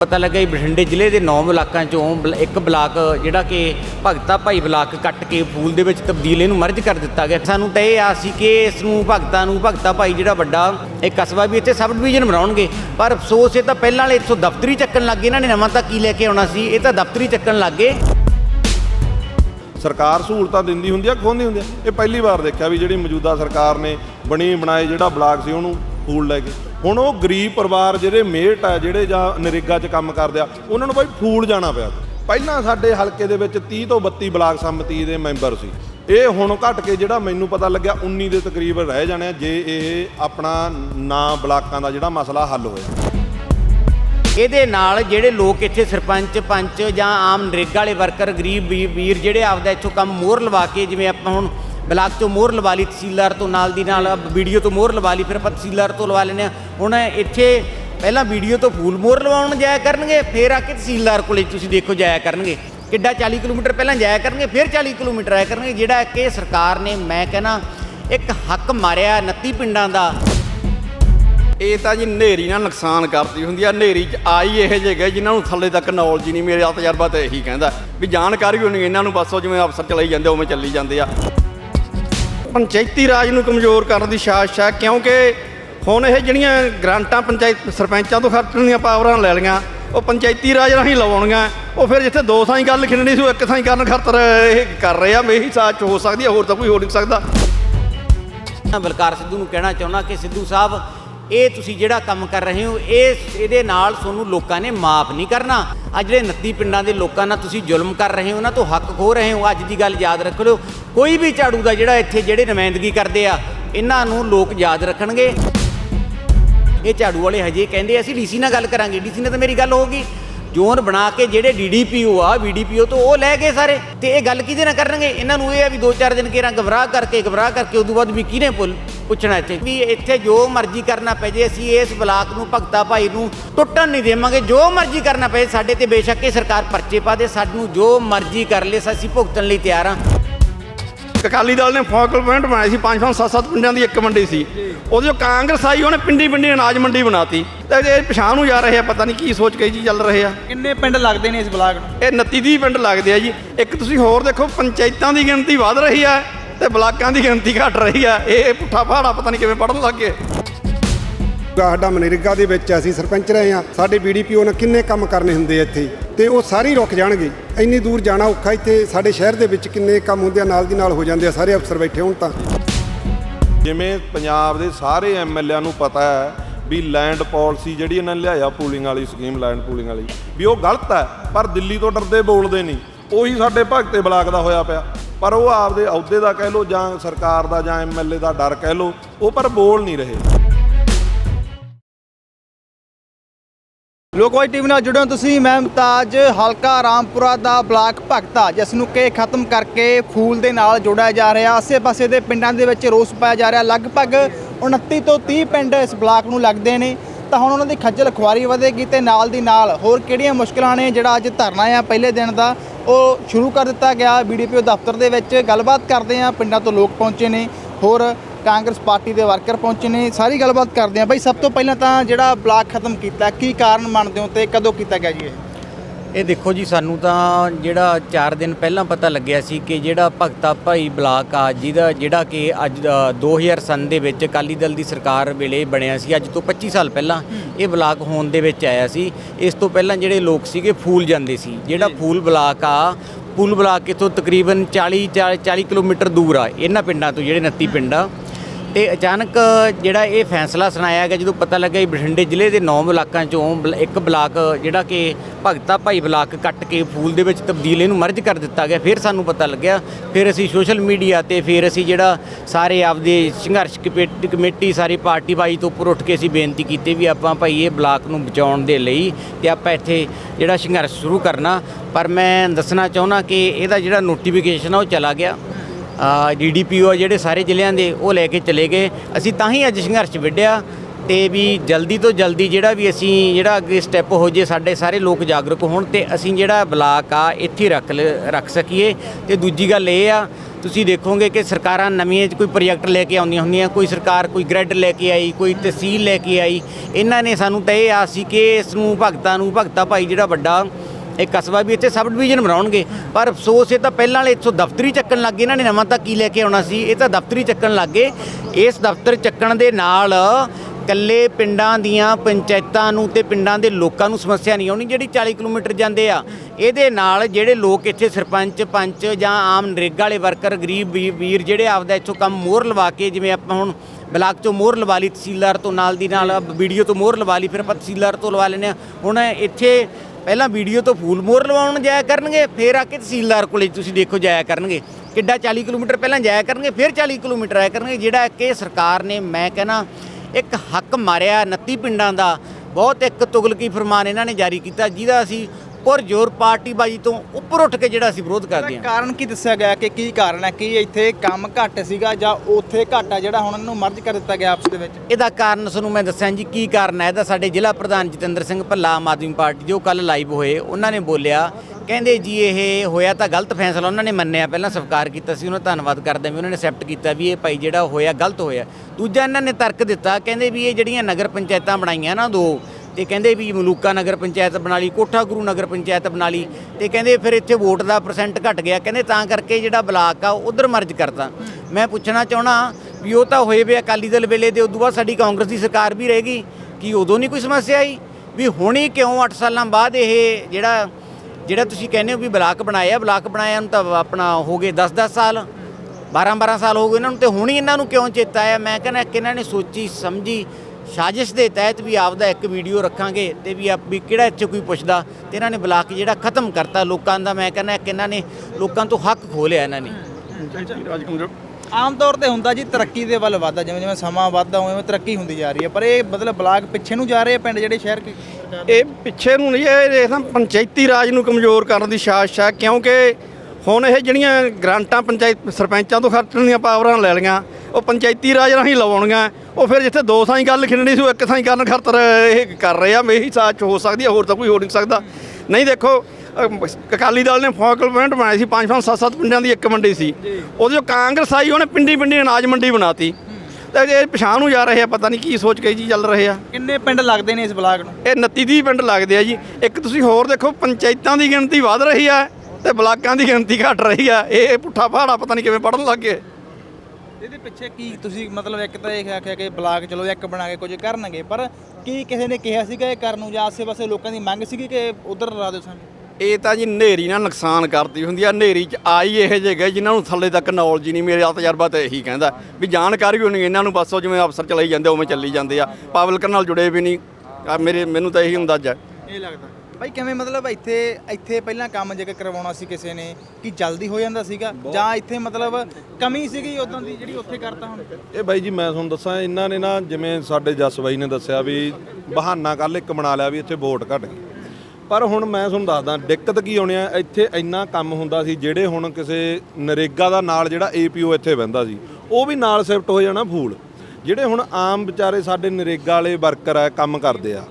ਪਤਾ ਲੱਗਾ ਕਿ ਬਠਿੰਡੇ ਜ਼ਿਲ੍ਹੇ ਦੇ 9 ਬਲਾਕਾਂ ਚੋਂ ਬਲ- ਇੱਕ ਬਲਾਕ ਜਿਹੜਾ ਕਿ ਭਗਤਾ ਭਾਈ ਬਲਾਕ ਕੱਟ ਕੇ ਫੂਲ ਦੇ ਵਿੱਚ ਤਬਦੀਲ ਇਹਨੂੰ ਮਰਜ ਕਰ ਦਿੱਤਾ ਗਿਆ। ਸਾਨੂੰ ਤਾਂ ਇਹ ਆਸ ਸੀ ਕਿ ਇਸ ਨੂੰ ਭਗਤਾਂ ਨੂੰ, ਭਗਤਾ ਭਾਈ ਜਿਹੜਾ ਵੱਡਾ ਇਹ ਕਸਬਾ ਵੀ ਇੱਥੇ ਸਬ ਡਿਵੀਜ਼ਨ ਬਣਾਉਣਗੇ। ਪਰ ਅਫਸੋਸ, ਇਹ ਤਾਂ ਪਹਿਲਾਂ ਵਾਲੇ ਇੱਥੋਂ ਦਫ਼ਤਰੀ ਚੱਕਣ ਲੱਗੇ ਇਹਨਾਂ ਨੇ ਨਵਾਂ ਤਾਂ ਕੀ ਲੈ ਕੇ ਆਉਣਾ ਸੀ? ਇਹ ਤਾਂ ਦਫ਼ਤਰੀ ਚੱਕਣ ਲੱਗੇ ਸਰਕਾਰ ਸਹੂਲਤਾਂ ਦਿੰਦੀ ਹੁੰਦੀ ਆ, ਖੋਹਦੀ ਹੁੰਦੀ ਆ? ਇਹ ਪਹਿਲੀ ਵਾਰ ਦੇਖਿਆ ਵੀ ਜਿਹੜੀ ਮੌਜੂਦਾ ਸਰਕਾਰ ਨੇ ਬਣੀ, ਬਣਾਏ ਜਿਹੜਾ ਬਲਾਕ ਸੀ ਉਹਨੂੰ ਫੂਲ ਲੈ ਕੇ। ਹੁਣ ਉਹ ਗਰੀਬ ਪਰਿਵਾਰ ਜਿਹੜੇ ਮੇਟ ਆ, ਜਿਹੜੇ ਜਾਂ ਨਰੇਗਾ 'ਚ ਕੰਮ ਕਰਦੇ ਆ, ਉਹਨਾਂ ਨੂੰ ਬਾਈ ਫੂਲ ਜਾਣਾ ਪਿਆ। ਪਹਿਲਾਂ ਸਾਡੇ ਹਲਕੇ ਦੇ ਵਿੱਚ 30 ਤੋਂ 32 ਬਲਾਕ ਸੰਮਤੀ ਦੇ ਮੈਂਬਰ ਸੀ। ਇਹ ਹੁਣ ਘਟ ਕੇ ਜਿਹੜਾ ਮੈਨੂੰ ਪਤਾ ਲੱਗਿਆ 19 ਦੇ ਤਕਰੀਬਨ ਰਹਿ ਜਾਣੇ ਆ, ਜੇ ਇਹ ਆਪਣਾ ਨਾ ਬਲਾਕਾਂ ਦਾ ਜਿਹੜਾ ਮਸਲਾ ਹੱਲ ਹੋਇਆ। ਇਹਦੇ ਨਾਲ ਜਿਹੜੇ ਲੋਕ ਇੱਥੇ ਸਰਪੰਚ, ਪੰਚ ਜਾਂ ਆਮ ਨਰੇਗਾ ਵਾਲੇ ਵਰਕਰ, ਗਰੀਬ ਵੀ- ਵੀਰ ਜਿਹੜੇ ਆਪਦਾ ਇੱਥੋਂ ਕੰਮ ਮੋਹਰ ਲਵਾ ਕੇ ਜਿਵੇਂ ਆਪਾਂ ਹੁਣ ਬਲਾਕ ਤੋਂ ਮੋਹਰ ਲਵਾ ਲਈ, ਤਹਿਸੀਲਦਾਰ ਤੋਂ ਨਾਲ ਦੀ ਨਾਲ ਵੀਡੀਓ ਤੋਂ ਮੋਹਰ ਲਵਾ ਲਈ, ਫਿਰ ਆਪਾਂ ਤਹਿਸੀਲਦਾਰ ਤੋਂ ਲਵਾ ਲੈਂਦੇ ਹਾਂ। ਹੁਣ ਇੱਥੇ ਪਹਿਲਾਂ ਵੀਡੀਓ ਤੋਂ ਫੂਲ ਮੋਹਰ ਲਵਾਉਣ ਜਾਇਆ ਕਰਨਗੇ, ਫਿਰ ਆ ਕੇ ਤਹਿਸੀਲਦਾਰ ਕੋਲੇ ਤੁਸੀਂ ਦੇਖੋ ਜਾਇਆ ਕਰਨਗੇ। ਕਿੱਡਾ 40 ਕਿਲੋਮੀਟਰ ਪਹਿਲਾਂ ਜਾਇਆ ਕਰਨਗੇ, ਫਿਰ 40 ਕਿਲੋਮੀਟਰ ਆਇਆ ਕਰਨਗੇ, ਜਿਹੜਾ ਕਿ ਸਰਕਾਰ ਨੇ, ਮੈਂ ਕਹਿੰਦਾ, ਇੱਕ ਹੱਕ ਮਾਰਿਆ 29 ਪਿੰਡਾਂ ਦਾ। ਇਹ ਤਾਂ ਜੀ ਨੇਰੀ ਨਾਲ ਨੁਕਸਾਨ ਕਰਦੀ ਹੁੰਦੀ ਆ, ਨੇਰੀ ਚ ਆਈ ਇਹ ਜਿਹੇ ਗਏ ਜਿਨ੍ਹਾਂ ਨੂੰ ਥੱਲੇ ਤੱਕ ਨੌਲੇਜ ਨਹੀਂ ਮੇਰੇ ਤਜਰਬਾ ਤਾਂ ਇਹੀ ਕਹਿੰਦਾ। ਵੀ ਜਾਣਕਾਰੀ ਹੋਣੀ, ਇਹਨਾਂ ਨੂੰ ਬਸ ਉਹ ਜਿਵੇਂ ਅਫਸਰ ਚਲਾਈ ਜਾਂਦੇ ਉਵੇਂ ਚੱਲੀ ਜਾਂਦੇ ਆ। ਪੰਚਾਇਤੀ ਰਾਜ ਨੂੰ ਕਮਜ਼ੋਰ ਕਰਨ ਦੀ ਸਾਜ਼ਿਸ਼ ਹੈ, ਕਿਉਂਕਿ ਹੁਣ ਇਹ ਜਿਹੜੀਆਂ ਗ੍ਰਾਂਟਾਂ ਪੰਚਾਇਤ ਸਰਪੰਚਾਂ ਤੋਂ ਖਰਚਣ ਦੀਆਂ ਪਾਵਰਾਂ ਲੈ ਲਈਆਂ, ਉਹ ਪੰਚਾਇਤੀ ਰਾਜ ਰਾਹੀਂ ਲਵਾਉਣੀਆਂ, ਉਹ ਫਿਰ ਜਿੱਥੇ ਦੋ ਥਾਈਂ ਗੱਲ ਖਿੰਡਣੀ ਸੀ, ਉਹ ਇੱਕ ਥਾਈਂ ਕਰਨ ਖਾਤਰ ਇਹ ਕਰ ਰਹੇ ਆ ਇਹੀ ਸਾਚ ਹੋ ਸਕਦੀ ਹੈ ਹੋਰ ਤਾਂ ਕੋਈ ਹੋ ਨਹੀਂ ਸਕਦਾ। ਮੈਂ ਬਲਕਾਰ ਸਿੱਧੂ ਨੂੰ ਕਹਿਣਾ ਚਾਹੁੰਦਾ ਕਿ ਸਿੱਧੂ ਸਾਹਿਬ, ਇਹ ਤੁਸੀਂ ਜਿਹੜਾ ਕੰਮ ਕਰ ਰਹੇ ਹੋ, ਇਹ ਇਹਦੇ ਨਾਲ ਤੁਹਾਨੂੰ ਲੋਕਾਂ ਨੇ ਮਾਫ ਨਹੀਂ ਕਰਨਾ। ਆ ਜਿਹੜੇ 29 ਪਿੰਡਾਂ ਦੇ ਲੋਕਾਂ ਨਾਲ ਤੁਸੀਂ ਜ਼ੁਲਮ ਕਰ ਰਹੇ ਹੋ, ਉਹਨਾਂ ਤੋਂ ਹੱਕ ਖੋ ਰਹੇ ਹੋ, ਅੱਜ ਦੀ ਗੱਲ ਯਾਦ ਰੱਖ ਲਿਓ। ਕੋਈ ਵੀ ਝਾੜੂ ਦਾ ਜਿਹੜਾ ਇੱਥੇ ਜਿਹੜੇ ਨੁਮਾਇੰਦਗੀ ਕਰਦੇ ਆ, ਇਹਨਾਂ ਨੂੰ ਲੋਕ ਯਾਦ ਰੱਖਣਗੇ। ਇਹ ਝਾੜੂ ਵਾਲੇ ਹਜੇ ਕਹਿੰਦੇ ਅਸੀਂ ਡੀਸੀ ਨਾਲ ਗੱਲ ਕਰਾਂਗੇ। ਡੀਸੀ ਨਾਲ ਤਾਂ ਮੇਰੀ ਗੱਲ ਹੋ ਗਈ ਜ਼ੋਨ ਬਣਾ ਕੇ ਜਿਹੜੇ ਡੀਡੀਪੀਓ ਆ, ਬੀਡੀਪੀਓ ਤੋਂ ਉਹ ਲੈ ਗਏ ਸਾਰੇ। ਤੇ ਇਹ ਗੱਲ ਕਿਹਦੇ ਨਾਲ ਕਰਨਗੇ? ਇਹਨਾਂ ਨੂੰ ਇਹ ਆ ਵੀ ਦੋ ਚਾਰ ਦਿਨ ਕੇਰਾਂ ਗਬਰਾਹ ਕਰਕੇ ਗਬਰਾਹ ਕਰਕੇ ਉਦੋਂ ਬਾਅਦ ਵੀ ਕਿਹਨੇ ਪੁੱਲ ਪੁੱਛਣਾ ਇੱਥੇ? ਵੀ ਇੱਥੇ ਜੋ ਮਰਜ਼ੀ ਕਰਨਾ ਪੈ ਜੇ, ਅਸੀਂ ਇਸ ਬਲਾਕ ਨੂੰ, ਭਗਤਾ ਭਾਈ ਨੂੰ ਟੁੱਟਣ ਨਹੀਂ ਦੇਵਾਂਗੇ। ਜੋ ਮਰਜ਼ੀ ਕਰਨਾ ਪਏ, ਸਾਡੇ ਤੇ ਬੇਸ਼ੱਕ ਇਹ ਸਰਕਾਰ ਪਰਚੇ ਪਾ ਦੇ। ਸਾਨੂੰ ਜੋ ਮਰਜ਼ੀ ਕਰ ਲੈ, ਅਸੀਂ ਭੁਗਤਣ ਲਈ ਤਿਆਰ ਹਾਂ ਅਕਾਲੀ ਦਲ ਨੇ ਫੋਕਲ ਪੁਆਇੰਟ ਬਣਾਇਆ ਸੀ ਪੰਜ ਪੰਜ ਸੱਤ ਸੱਤ ਪਿੰਡਾਂ ਦੀ ਇੱਕ ਮੰਡੀ ਸੀ। ਉਹਦੇ ਜੋ ਕਾਂਗਰਸ ਆਈ ਉਹਨੇ ਪਿੰਡੀ ਪਿੰਡੀ ਅਨਾਜ ਮੰਡੀ ਬਣਾਤੀ। ਤੇ ਇਹ ਪਛਾਣ ਨੂੰ ਜਾ ਰਹੇ ਆ ਪਤਾ ਨਹੀਂ ਕੀ ਸੋਚ ਕੇ ਜੀ ਚੱਲ ਰਹੇ ਆ। ਕਿੰਨੇ ਪਿੰਡ ਲੱਗਦੇ ਨੇ ਇਸ ਬਲਾਕ ਨੂੰ? ਇਹ 29 ਦੀ ਪਿੰਡ ਲੱਗਦੇ ਆ ਜੀ। ਇੱਕ ਤੁਸੀਂ ਹੋਰ ਦੇਖੋ ਪੰਚਾਇਤਾਂ ਦੀ ਗਿਣਤੀ ਵਧ ਰਹੀ ਆ ਤੇ ਬਲਾਕਾਂ ਦੀ ਗਿਣਤੀ ਘਟ ਰਹੀ ਆ। ਇਹ ਪੁੱਠਾ ਪਹਾੜਾ ਪਤਾ ਨਹੀਂ ਕਿਵੇਂ ਪੜਨ ਲੱਗ ਗਏ। ਸਾਡਾ ਮਨਰੇਗਾ ਦੇ ਵਿੱਚ ਅਸੀਂ ਸਰਪੰਚ ਰਹੇ ਹਾਂ, ਸਾਡੇ ਬੀਡੀਪੀਓ ਨੇ ਕਿੰਨੇ ਕੰਮ ਕਰਨੇ ਹੁੰਦੇ ਇੱਥੇ? ਤੇ ਉਹ ਸਾਰੇ ਰੁਕ ਜਾਣਗੇ। ਇੰਨੀ ਦੂਰ ਜਾਣਾ ਔਖਾ, ਇੱਥੇ ਸਾਡੇ ਸ਼ਹਿਰ ਦੇ ਵਿੱਚ ਕਿੰਨੇ ਕੰਮ ਹੁੰਦੇ ਆ, ਨਾਲ ਦੀ ਨਾਲ ਹੋ ਜਾਂਦੇ ਆ, ਸਾਰੇ ਅਫਸਰ ਬੈਠੇ ਹੋਣ ਤਾਂ। ਜਿਵੇਂ ਪੰਜਾਬ ਦੇ ਸਾਰੇ ਐਮਐਲਏਆਂ ਨੂੰ ਪਤਾ ਹੈ ਵੀ ਲੈਂਡ ਪਾਲਿਸੀ ਜਿਹੜੀ ਇਹਨਾਂ ਨੇ ਲਿਆਇਆ ਪੂਲਿੰਗ ਵਾਲੀ ਸਕੀਮ ਲੈਂਡ ਪੂਲਿੰਗ ਵਾਲੀ, ਵੀ ਉਹ ਗਲਤ ਹੈ, ਪਰ ਦਿੱਲੀ ਤੋਂ ਡਰਦੇ ਬੋਲਦੇ ਨਹੀਂ। ਉਹੀ ਸਾਡੇ ਭਗਤੇ ਬਲਾਕ ਦਾ ਹੋਇਆ ਪਿਆ। ਪਰ ਉਹ ਆਪਦੇ ਅਹੁਦੇ ਦਾ ਕਹਿ ਲੋ ਜਾਂ ਸਰਕਾਰ ਦਾ ਜਾਂ ਐਮਐਲਏ ਦਾ ਡਰ ਕਹਿ ਲੋ ਉਹ ਪਰ ਬੋਲ ਨਹੀਂ ਰਹੇ। ਲੋਕਵਾਈ ਟੀਵੀ ਨਾਲ ਜੁੜੇ ਹੋ ਤੁਸੀਂ, ਮੈਂ ਮੁਮਤਾਜ, ਹਲਕਾ ਰਾਮਪੁਰਾ ਦਾ ਬਲਾਕ ਭਗਤਾ ਜਿਸ ਨੂੰ ਕਿ ਖਤਮ ਕਰਕੇ ਫੂਲ ਦੇ ਨਾਲ ਜੋੜਿਆ ਜਾ ਰਿਹਾ। ਆਸੇ-ਪਾਸੇ ਦੇ ਪਿੰਡਾਂ ਦੇ ਵਿੱਚ ਰੋਸ ਪਾਇਆ ਜਾ ਰਿਹਾ। ਲਗਭਗ 29 ਤੋਂ 30 ਪਿੰਡ ਇਸ ਬਲਾਕ ਨੂੰ ਲੱਗਦੇ ਨੇ। ਤਾਂ ਹੁਣ ਉਹਨਾਂ ਦੀ ਖੱਜਲ ਖੁਆਰੀ ਵਧੇਗੀ ਤੇ ਨਾਲ ਦੀ ਨਾਲ ਹੋਰ ਕਿਹੜੀਆਂ ਮੁਸ਼ਕਲਾਂ ਨੇ ਜਿਹੜਾ ਅੱਜ ਧਰਨਾ ਆ ਪਹਿਲੇ ਦਿਨ ਦਾ, ਉਹ ਸ਼ੁਰੂ ਕਰ ਦਿੱਤਾ ਗਿਆ। ਬੀਡੀਪੀਓ ਦਫ਼ਤਰ ਦੇ ਵਿੱਚ ਗੱਲਬਾਤ ਕਰਦੇ ਆ, ਪਿੰਡਾਂ ਤੋਂ ਲੋਕ ਪਹੁੰਚੇ ਨੇ। ਹੋਰ ਕਾਂਗਰਸ ਪਾਰਟੀ ਦੇ ਵਰਕਰ ਪਹੁੰਚੇ ਨੇ ਸਾਰੀ ਗੱਲਬਾਤ ਕਰਦੇ ਆ ਬਈ ਸਭ ਤੋਂ ਪਹਿਲਾਂ ਤਾਂ ਜਿਹੜਾ ਬਲਾਕ ਖਤਮ ਕੀਤਾ ਕੀ ਕਾਰਨ ਮੰਨਦੇ ਹੋ ਤੇ ਕਦੋਂ ਕੀਤਾ ਗਿਆ ਜੀ ਇਹ? ਇਹ ਦੇਖੋ ਜੀ ਸਾਨੂੰ ਤਾਂ ਜਿਹੜਾ 4 ਦਿਨ ਪਹਿਲਾਂ ਪਤਾ ਲੱਗਿਆ ਸੀ ਕਿ ਜਿਹੜਾ ਭਗਤਾ ਭਾਈ ਬਲਾਕ ਆ ਜਿਹਦਾ ਜਿਹੜਾ ਕਿ ਅੱਜ ਦਾ 2000 ਸਨ ਦੇ ਵਿੱਚ ਅਕਾਲੀ ਦਲ ਦੀ ਸਰਕਾਰ ਵੇਲੇ ਬਣਿਆ ਸੀ ਅੱਜ ਤੋਂ 25 ਸਾਲ ਪਹਿਲਾਂ ਇਹ ਬਲਾਕ ਹੋਣ ਦੇ ਵਿੱਚ ਆਇਆ ਸੀ। ਇਸ ਤੋਂ ਪਹਿਲਾਂ ਜਿਹੜੇ ਲੋਕ ਸੀਗੇ ਫੂਲ ਜਾਂਦੇ ਸੀ। ਜਿਹੜਾ ਫੂਲ ਬਲਾਕ ਆ ਫੂਲ ਬਲਾਕ ਇੱਥੋਂ ਤਕਰੀਬਨ 40 40 ਕਿਲੋਮੀਟਰ ਦੂਰ ਆ ਇਹਨਾਂ ਪਿੰਡਾਂ ਤੋਂ ਜਿਹੜੇ 29 ਪਿੰਡ ਆ। ਤੇ ਅਚਾਨਕ ਜਿਹੜਾ ਇਹ ਫੈਸਲਾ ਸੁਣਾਇਆ ਗਿਆ ਜਦੋਂ ਪਤਾ ਲੱਗਾ ਕਿ ਬਠਿੰਡੇ ਜ਼ਿਲ੍ਹੇ ਦੇ 9 ਬਲਾਕਾਂ ਚੋਂ ਬਲ- ਇੱਕ ਬਲਾਕ ਜਿਹੜਾ ਕਿ ਭਗਤਾ ਭਾਈ ਬਲਾਕ ਕੱਟ ਕੇ ਫੂਲ ਦੇ ਵਿੱਚ ਤਬਦੀਲ ਇਹਨੂੰ ਮਰਜ ਕਰ ਦਿੱਤਾ ਗਿਆ, ਫਿਰ ਸਾਨੂੰ ਪਤਾ ਲੱਗਿਆ, ਫਿਰ ਅਸੀਂ ਸੋਸ਼ਲ ਮੀਡੀਆ ਤੇ ਫਿਰ ਅਸੀਂ ਜਿਹੜਾ ਸਾਰੇ ਆਪਦੇ ਸੰਘਰਸ਼ ਕਮੇਟੀ ਕਮੇਟੀ, ਸਾਰੀ ਪਾਰਟੀ ਬਾਈ ਤੋਂ ਉੱਪਰ ਉੱਠ ਕੇ ਅਸੀਂ ਬੇਨਤੀ ਕੀਤੀ ਵੀ ਆਪਾਂ ਭਾਈ ਇਹ ਬਲਾਕ ਨੂੰ ਬਚਾਉਣ ਦੇ ਲਈ ਤੇ ਆਪਾਂ ਇੱਥੇ ਜਿਹੜਾ ਸੰਘਰਸ਼ ਸ਼ੁਰੂ ਕਰਨਾ। ਪਰ ਮੈਂ ਦੱਸਣਾ ਚਾਹੁੰਦਾ ਕਿ ਇਹਦਾ ਜਿਹੜਾ ਨੋਟੀਫਿਕੇਸ਼ਨ ਆ ਉਹ ਚਲਾ ਗਿਆ। ਡੀਡੀਪੀਓ ਜਿਹੜੇ ਸਾਰੇ ਜ਼ਿਲ੍ਹਿਆਂ ਦੇ, ਉਹ ਲੈ ਕੇ ਚਲੇ ਗਏ। ਅਸੀਂ ਤਾਂ ਹੀ ਅੱਜ ਸੰਘਰਸ਼ ਵਿੱਢਿਆ ਤੇ ਵੀ ਜਲਦੀ ਤੋਂ ਜਲਦੀ ਜਿਹੜਾ ਵੀ ਅਸੀਂ ਜਿਹੜਾ ਅੱਗੇ ਸਟੈਪ ਹੋ ਜੇ, ਸਾਡੇ ਸਾਰੇ ਲੋਕ ਜਾਗਰੂਕ ਹੋਣ ਤੇ ਅਸੀਂ ਜਿਹੜਾ ਬਲਾਕ ਆ, ਇੱਥੇ ਰੱਖ ਲ- ਰੱਖ ਸਕੀਏ। ਤੇ ਦੂਜੀ ਗੱਲ ਇਹ ਆ, ਤੁਸੀਂ ਦੇਖੋਗੇ ਕਿ ਸਰਕਾਰਾਂ ਨਵੀਆਂ 'ਚ ਕੋਈ ਪ੍ਰੋਜੈਕਟ ਲੈ ਕੇ ਆਉਂਦੀਆਂ ਹੁੰਦੀਆਂ, ਕੋਈ ਸਰਕਾਰ ਕੋਈ ਗ੍ਰਿਡ ਲੈ ਕੇ ਆਈ, ਕੋਈ ਤਹਿਸੀਲ ਲੈ ਕੇ ਆਈ। ਇਹਨਾਂ ਨੇ ਸਾਨੂੰ ਤਾਂ ਇਹ ਆਸ ਸੀ ਕਿ ਇਸ ਨੂੰ ਭਗਤਾਂ ਨੂੰ ਭਗਤਾ ਭਾਈ ਜਿਹੜਾ ਵੱਡਾ ਇਹ ਕਸਬਾ ਵੀ ਇੱਥੇ ਸਬ ਡਿਵੀਜ਼ਨ ਬਣਾਉਣਗੇ। ਪਰ ਅਫਸੋਸ, ਇਹ ਤਾਂ ਪਹਿਲਾਂ ਵਾਲੇ ਇੱਥੋਂ ਦਫ਼ਤਰੀ ਚੱਕਣ ਲੱਗੇ ਇਹਨਾਂ ਨੇ ਨਵਾਂ ਤਾਂ ਕੀ ਲੈ ਕੇ ਆਉਣਾ ਸੀ? ਇਹ ਤਾਂ ਦਫ਼ਤਰੀ ਚੱਕਣ ਲੱਗੇ ਇਸ ਦਫ਼ਤਰ ਚੱਕਣ ਦੇ ਨਾਲ ਕੱਲੇ ਪਿੰਡਾਂ ਦੀਆਂ ਪੰਚਾਇਤਾਂ ਨੂੰ ਤੇ ਪਿੰਡਾਂ ਦੇ ਲੋਕਾਂ ਨੂੰ ਸਮੱਸਿਆ ਨਹੀਂ ਆਉਣੀ, ਜਿਹੜੀ 40 ਕਿਲੋਮੀਟਰ ਜਾਂਦੇ ਆ। ਇਹਦੇ ਨਾਲ ਜਿਹੜੇ ਲੋਕ ਇੱਥੇ ਸਰਪੰਚ, ਪੰਚ ਜਾਂ ਆਮ ਨਰੇਗਾ ਵਾਲੇ ਵਰਕਰ, ਗਰੀਬ ਵੀ- ਵੀਰ ਜਿਹੜੇ ਆਪਦਾ ਇੱਥੋਂ ਕੰਮ ਮੋਹਰ ਲਵਾ ਕੇ, ਜਿਵੇਂ ਆਪਾਂ ਹੁਣ ਬਲਾਕ ਚੋਂ ਮੋਹਰ ਲਵਾ ਲਈ, ਤਹਿਸੀਲਦਾਰ ਤੋਂ ਨਾਲ ਦੀ ਨਾਲ, ਵੀਡੀਓ ਤੋਂ ਮੋਹਰ ਲਵਾ ਲਈ, ਫਿਰ ਆਪਾਂ ਤਹਿਸੀਲਦਾਰ ਤੋਂ ਲਵਾ ਲੈਂਦੇ ਆ ਹੁਣ ਇੱਥੇ ਪਹਿਲਾਂ ਵੀਡੀਓ ਤੋਂ ਫੂਲ ਮੋਹਰ ਲਵਾਉਣ ਜਾਇਆ ਕਰਨਗੇ, ਫਿਰ ਆ ਕੇ ਤਹਿਸੀਲਦਾਰ ਕੋਲੇ ਤੁਸੀਂ ਦੇਖੋ ਜਾਇਆ ਕਰਨਗੇ। ਕਿੱਡਾ 40 ਕਿਲੋਮੀਟਰ ਪਹਿਲਾਂ ਜਾਇਆ ਕਰਨਗੇ, ਫਿਰ 40 ਕਿਲੋਮੀਟਰ ਆਇਆ ਕਰਨਗੇ, ਜਿਹੜਾ ਕਿ ਸਰਕਾਰ ਨੇ, ਮੈਂ ਕਹਿੰਦਾ, ਇੱਕ ਹੱਕ ਮਾਰਿਆ 29 ਪਿੰਡਾਂ ਦਾ। ਬਹੁਤ ਇੱਕ ਤੁਗਲਕੀ ਫਰਮਾਨ ਇਹਨਾਂ ਨੇ ਜਾਰੀ ਕੀਤਾ, ਜਿਹਦਾ ਅਸੀਂ ਪੁਰਜੋਰ ਪਾਰਟੀਬਾਜੀ ਤੋਂ ਉੱਪਰ ਉੱਠ ਕੇ ਜਿਹੜਾ ਅਸੀਂ ਵਿਰੋਧ ਕਰਦੇ ਹਾਂ। ਕਾਰਨ ਕੀ ਦੱਸਿਆ ਗਿਆ ਕਿ ਕੀ ਕਾਰਨ ਹੈ? ਕਿ ਇੱਥੇ ਕੰਮ ਘੱਟ ਸੀਗਾ ਜਾਂ ਉੱਥੇ ਘੱਟ ਆ ਜਿਹੜਾ ਹੁਣ ਇਹਨੂੰ ਮਰਜ ਕਰ ਦਿੱਤਾ ਗਿਆ ਆਪਸ ਦੇ ਵਿੱਚ? ਇਹਦਾ ਕਾਰਨ ਤੁਹਾਨੂੰ ਮੈਂ ਦੱਸਾਂ ਜੀ ਕੀ ਕਾਰਨ ਹੈ? ਇਹਦਾ ਸਾਡੇ ਜ਼ਿਲ੍ਹਾ ਪ੍ਰਧਾਨ ਜਤਿੰਦਰ ਸਿੰਘ ਭੱਲਾ ਆਮ ਆਦਮੀ ਪਾਰਟੀ ਜੋ ਕੱਲ ਲਾਈਵ ਹੋਏ। ਉਹਨਾਂ ਨੇ ਬੋਲਿਆ ਕਹਿੰਦੇ ਜੀ ਇਹ ਹੋਇਆ ਤਾਂ ਗਲਤ ਫੈਸਲਾ ਉਹਨਾਂ ਨੇ ਮੰਨਿਆ। ਪਹਿਲਾਂ ਸਵੀਕਾਰ ਕੀਤਾ ਸੀ ਉਹਨਾਂ ਦਾ ਧੰਨਵਾਦ ਕਰਦੇ ਵੀ ਉਹਨਾਂ ਨੇ ਐਕਸੈਪਟ ਕੀਤਾ ਵੀ ਇਹ ਭਾਈ ਜਿਹੜਾ ਹੋਇਆ ਗਲਤ ਹੋਇਆ। ਦੂਜਾ ਇਹਨਾਂ ਨੇ ਤਰਕ ਦਿੱਤਾ ਕਹਿੰਦੇ ਵੀ ਇਹ ਜਿਹੜੀਆਂ ਨਗਰ ਪੰਚਾਇਤਾਂ ਬਣਾਈਆਂ ਨਾ ਦੋ ਤੇ ਕਹਿੰਦੇ ਵੀ ਮਲੂਕਾ ਨਗਰ ਪੰਚਾਇਤ ਬਣਾ ਲਈ, ਕੋਠਾ ਗੁਰੂ ਨਗਰ ਪੰਚਾਇਤ ਬਣਾ ਲਈ, ਤੇ ਕਹਿੰਦੇ ਫਿਰ ਇੱਥੇ ਵੋਟ ਦਾ ਪਰਸੈਂਟ ਘਟ ਗਿਆ। ਕਹਿੰਦੇ ਤਾਂ ਕਰਕੇ ਜਿਹੜਾ ਬਲਾਕ ਆ, ਉਧਰ ਮਰਜ ਕਰਤਾ। ਮੈਂ ਪੁੱਛਣਾ ਚਾਹਣਾ ਵੀ ਉਹ ਤਾਂ ਹੋਏ ਵੇ ਅਕਾਲੀ ਦਲ ਵੇਲੇ ਦੇ ਉਦੋਂ ਬਾਅਦ ਸਾਡੀ ਕਾਂਗਰਸ ਦੀ ਸਰਕਾਰ ਵੀ ਰਹੇਗੀ ਕਿ ਉਦੋਂ ਨਹੀਂ ਕੋਈ ਸਮੱਸਿਆ ਆਈ? ਵੀ ਹੁਣੀ ਕਿਉਂ 8 ਸਾਲਾਂ ਬਾਅਦ ਇਹ ਜਿਹੜਾ ਜਿਹੜਾ ਤੁਸੀਂ ਕਹਿੰਦੇ ਹੋ ਵੀ ਬਲਾਕ ਬਣਾਇਆ ਬਲਾਕ ਬਣਾਇਆ ਨੂੰ ਤਾਂ ਆਪਣਾ ਹੋ ਗਏ 10-10 ਸਾਲ 12-12 ਸਾਲ ਹੋ ਗਏ ਇਹਨਾਂ ਨੂੰ, ਤੇ ਹੀ ਇਹਨਾਂ ਨੂੰ ਕਿਉਂ ਚੇਤਾ ਆਇਆ? ਮੈਂ ਕਹਿੰਦਾ ਕਿ ਇਹਨਾਂ ਨੇ ਸੋਚੀ, ਸਮਝੀ ਸਾਜ਼ਿਸ਼ ਦੇ ਤਹਿਤ ਵੀ ਆਪਦਾ ਇੱਕ ਵੀਡੀਓ ਰੱਖਾਂਗੇ ਤੇ ਵੀ ਆਪ ਵੀ ਕਿਹੜਾ ਇੱਥੇ ਕੋਈ ਪੁੱਛਦਾ ਤੇ ਇਹਨਾਂ ਨੇ ਬਲਾਕ ਜਿਹੜਾ ਖਤਮ ਕਰਤਾ ਲੋਕਾਂ ਦਾ। ਮੈਂ ਕਹਿੰਦਾ ਕਿ ਇਹਨਾਂ ਨੇ ਲੋਕਾਂ ਤੋਂ ਹੱਕ ਖੋਹ ਲਿਆ ਇਹਨਾਂ ਨੇ। ਆਮ ਤੌਰ ਤੇ ਹੁੰਦਾ ਜੀ ਤਰੱਕੀ ਦੇ ਵੱਲ ਵਾਧਾ ਜਿਵੇਂ ਜਿਵੇਂ ਸਮਾਂ ਵੱਧਦਾ ਉਵੇਂ ਉਵੇਂ ਤਰੱਕੀ ਹੁੰਦੀ ਜਾ ਰਹੀ ਹੈ। ਪਰ ਇਹ ਮਤਲਬ ਬਲਾਕ ਪਿੱਛੇ ਨੂੰ ਜਾ ਰਹੇ ਆ ਪਿੰਡ ਜਿਹੜੇ ਸ਼ਹਿਰ ਕੀ ਇਹ ਪਿੱਛੇ ਨੂੰ ਨਹੀਂ ਇਹ ਇਹ ਤਾਂ ਪੰਚਾਇਤੀ ਰਾਜ ਨੂੰ ਕਮਜ਼ੋਰ ਕਰਨ ਦੀ ਸਾਜ਼ਿਸ਼ ਹੈ ਕਿਉਂਕਿ ਹੁਣ ਇਹ ਜਿਹੜੀਆਂ ਗ੍ਰਾਂਟਾਂ ਪੰਚਾਇਤ ਸਰਪੰਚਾਂ ਤੋਂ ਖਰਚਣ ਦੀਆਂ ਪਾਵਰਾਂ ਲੈ ਲਈਆਂ ਉਹ ਪੰਚਾਇਤੀ ਰਾਜ ਰਾਹੀਂ ਲਵਾਉਣੀਆਂ ਉਹ ਫਿਰ ਜਿੱਥੇ ਦੋ ਸਾਈ ਗੱਲ ਖਿੰਡਣੀ ਸੀ ਉਹ ਇੱਕ ਸਾਈ ਕਰਨ ਖਾਤਰ ਇਹ ਕਰ ਰਹੇ ਆ। ਇਹੀ ਸਾਚ ਹੋ ਸਕਦੀ ਹੈ ਹੋਰ ਤਾਂ ਕੋਈ ਹੋ ਨਹੀਂ ਸਕਦਾ। ਨਹੀਂ ਦੇਖੋ ਅਕਾਲੀ ਦਲ ਨੇ ਫੋਕਲ ਪੁਆਇੰਟ ਬਣਾਏ ਸੀ ਪੰਜ ਪੰਜ ਸੱਤ ਸੱਤ ਪਿੰਡਾਂ ਦੀ ਇੱਕ ਮੰਡੀ ਸੀ। ਉਹਦੇ ਜੋ ਕਾਂਗਰਸ ਆਈ ਉਹਨੇ ਪਿੰਡੀ ਪਿੰਡੀ ਅਨਾਜ ਮੰਡੀ ਬਣਾਤੀ। ਤੇ ਇਹ ਪਛਾਣ ਨੂੰ ਜਾ ਰਹੇ ਆ ਪਤਾ ਨਹੀਂ ਕੀ ਸੋਚ ਕੇ ਜੀ ਚੱਲ ਰਹੇ ਆ। ਕਿੰਨੇ ਪਿੰਡ ਲੱਗਦੇ ਨੇ ਇਸ ਬਲਾਕ ਨੂੰ? ਇਹ 29 ਦੀ ਪਿੰਡ ਲੱਗਦੇ ਆ ਜੀ। ਇੱਕ ਤੁਸੀਂ ਹੋਰ ਦੇਖੋ ਪੰਚਾਇਤਾਂ ਦੀ ਗਿਣਤੀ ਵਧ ਰਹੀ ਆ ਤੇ ਬਲਾਕਾਂ ਦੀ ਗਿਣਤੀ ਘਟ ਰਹੀ ਆ। ਇਹ ਪੁੱਠਾ ਪਹਾੜਾ ਪਤਾ ਨਹੀਂ ਕਿਵੇਂ ਪੜਨ ਲੱਗੇ ਇਹਦੇ ਪਿੱਛੇ ਕੀ ਤੁਸੀਂ ਮਤਲਬ ਇੱਕ ਤਾਂ ਇਹ ਆਖਿਆ ਕਿ ਬਲਾਕ ਚਲੋ ਇੱਕ ਬਣਾ ਕੇ ਕੁਝ ਕਰਨਗੇ ਪਰ ਕੀ ਕਿਸੇ ਨੇ ਕਿਹਾ ਸੀਗਾ ਇਹ ਕਰਨ ਨੂੰ ਜਾਂ ਆਸੇ-ਪਾਸੇ ਲੋਕਾਂ ਦੀ ਮੰਗ ਸੀਗੀ ਕਿ ਉਧਰ ਲਾ ਦਿਓ ਸਾਨੂੰ? ਇਹ ਤਾਂ ਜੀ ਨੇਰੀ ਨਾਲ ਨੁਕਸਾਨ ਕਰਦੀ ਹੁੰਦੀ ਆ ਨੇਰੀ ਚ ਆਈ ਇਹ ਜਿਹੇ ਗਏ ਜਿਨ੍ਹਾਂ ਨੂੰ ਥੱਲੇ ਤੱਕ ਨੌਲੇਜ ਨਹੀਂ ਮੇਰੇ ਆ ਤਜਰਬਾ ਤਾਂ ਇਹੀ ਕਹਿੰਦਾ। ਵੀ ਜਾਣਕਾਰੀ ਵੀ ਨਹੀਂ ਇਹਨਾਂ ਨੂੰ ਬਸ ਉਹ ਜਿਵੇਂ ਅਫਸਰ ਚਲਾਈ ਜਾਂਦੇ ਉਵੇਂ ਚੱਲੀ ਜਾਂਦੇ ਆ। ਪਬਲਿਕ ਨਾਲ ਜੁੜੇ ਵੀ ਨਹੀਂ ਆ ਮੇਰੇ ਮੈਨੂੰ ਤਾਂ ਇਹੀ ਅੰਦਾਜ਼ਾ ਇਹ ਲੱਗਦਾ। ਭਾਈ ਕਿਵੇਂ ਮਤਲਬ ਇੱਥੇ ਇੱਥੇ ਪਹਿਲਾਂ ਕੰਮ ਜੇਕਰ ਕਰਵਾਉਣਾ ਸੀ ਕਿਸੇ ਨੇ ਕੀ ਜਲਦੀ ਹੋ ਜਾਂਦਾ ਸੀਗਾ? ਜਾਂ ਇੱਥੇ ਮਤਲਬ ਕਮੀ ਸੀਗੀ ਉਦੋਂ ਦੀ ਜਿਹੜੀ ਉੱਥੇ ਕਰਤਾ ਹੁਣ? ਇਹ ਬਾਈ ਜੀ ਮੈਂ ਤੁਹਾਨੂੰ ਦੱਸਾਂ ਇਹਨਾਂ ਨੇ ਨਾ ਜਿਵੇਂ ਸਾਡੇ ਜਸ ਬਾਈ ਨੇ ਦੱਸਿਆ ਵੀ ਬਹਾਨਾ ਕੱਲ ਇੱਕ ਬਣਾ ਲਿਆ ਵੀ ਇੱਥੇ ਵੋਟ ਘਟ ਗਈ। ਪਰ ਹੁਣ ਮੈਂ ਤੁਹਾਨੂੰ ਦੱਸਦਾ ਦਿੱਕਤ ਕੀ ਆਉਣੀ ਆ ਇੱਥੇ ਇੰਨਾ ਕੰਮ ਹੁੰਦਾ ਸੀ ਜਿਹੜੇ ਹੁਣ ਕਿਸੇ ਨਰੇਗਾ ਦਾ ਨਾਲ ਜਿਹੜਾ ਏਪੀਓ ਇੱਥੇ ਬਹਿੰਦਾ ਸੀ ਉਹ ਵੀ ਨਾਲ ਸ਼ਿਫਟ ਹੋ ਜਾਣਾ ਫੂਲ ਜਿਹੜੇ ਹੁਣ ਆਮ ਵਿਚਾਰੇ ਸਾਡੇ ਨਰੇਗਾ ਵਾਲੇ ਵਰਕਰ ਆ ਕੰਮ ਕਰਦੇ ਆ